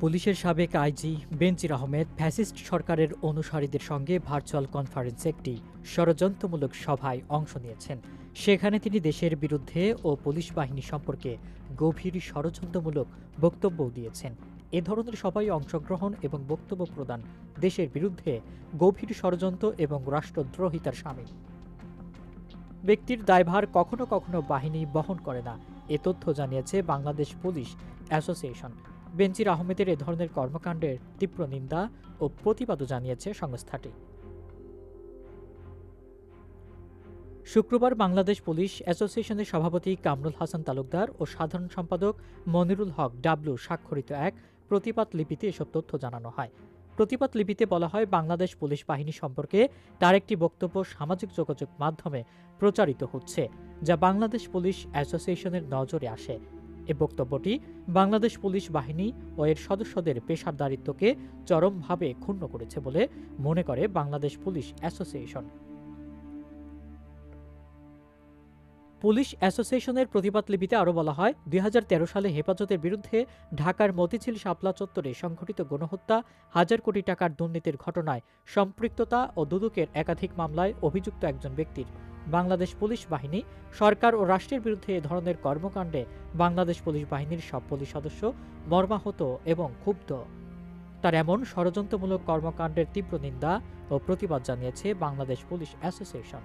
পুলিশের সাবেক আইজি বেনজির আহমেদ ফ্যাসিস্ট সরকারের অনুসারীদের সঙ্গে ভার্চুয়াল কনফারেন্সে একটি ষড়যন্ত্রমূলক সভায় অংশ নিয়েছেন। সেখানে তিনি দেশের বিরুদ্ধে ও পুলিশ বাহিনী সম্পর্কে গভীর ষড়যন্ত্রমূলক বক্তব্যও দিয়েছেন। এ ধরনের সবাই অংশগ্রহণ এবং বক্তব্য প্রদান দেশের বিরুদ্ধে গভীর ষড়যন্ত্র এবং রাষ্ট্রদ্রোহিতার সামিল। ব্যক্তির দায়ভার কখনো কখনো বাহিনী বহন করে না, এ তথ্য জানিয়েছে বাংলাদেশ পুলিশ অ্যাসোসিয়েশন। বেনজির আহমেদের এ ধরনের কর্মকাণ্ডের তীব্র নিন্দা ও প্রতিবাদও জানিয়েছে সংস্থাটি। শুক্রবার বাংলাদেশ পুলিশ অ্যাসোসিয়েশনের সভাপতি কামরুল হাসান তালুকদার ও সাধারণ সম্পাদক মনিরুল হক ডাবলু স্বাক্ষরিত এক প্রতিবাদ লিপিতে এসব তথ্য জানানো হয়। প্রতিবাদ লিপিতে বলা হয়, বাংলাদেশ পুলিশ বাহিনী সম্পর্কে তার একটি বক্তব্য সামাজিক যোগাযোগ মাধ্যমে প্রচারিত হচ্ছে, যা বাংলাদেশ পুলিশ অ্যাসোসিয়েশনের নজরে আসে। এ বক্তব্যটি বাংলাদেশ পুলিশ বাহিনী ও এর সদস্যদের পেশাদারিত্বকে চরমভাবে ক্ষুণ্ণ করেছে বলে মনে করে বাংলাদেশ পুলিশ অ্যাসোসিয়েশন। পুলিশ অ্যাসোসিয়েশনের প্রতিবাদ লিপিতে আরও বলা হয়, দুই হাজার তেরো সালে হেফাজতের বিরুদ্ধে ঢাকার মতিঝিল শাপলা চত্বরে সংঘটিত গণহত্যা, হাজার কোটি টাকার দুর্নীতির ঘটনায় সম্পৃক্ততা ও দুদকের একাধিক মামলায় অভিযুক্ত একজন ব্যক্তির বাংলাদেশ পুলিশ বাহিনী, সরকার ও রাষ্ট্রের বিরুদ্ধে এ ধরনের কর্মকাণ্ডে বাংলাদেশ পুলিশ বাহিনীর সব পুলিশ সদস্য মর্মাহত এবং ক্ষুব্ধ। তার এমন ষড়যন্ত্রমূলক কর্মকাণ্ডের তীব্র নিন্দা ও প্রতিবাদ জানিয়েছে বাংলাদেশ পুলিশ অ্যাসোসিয়েশন।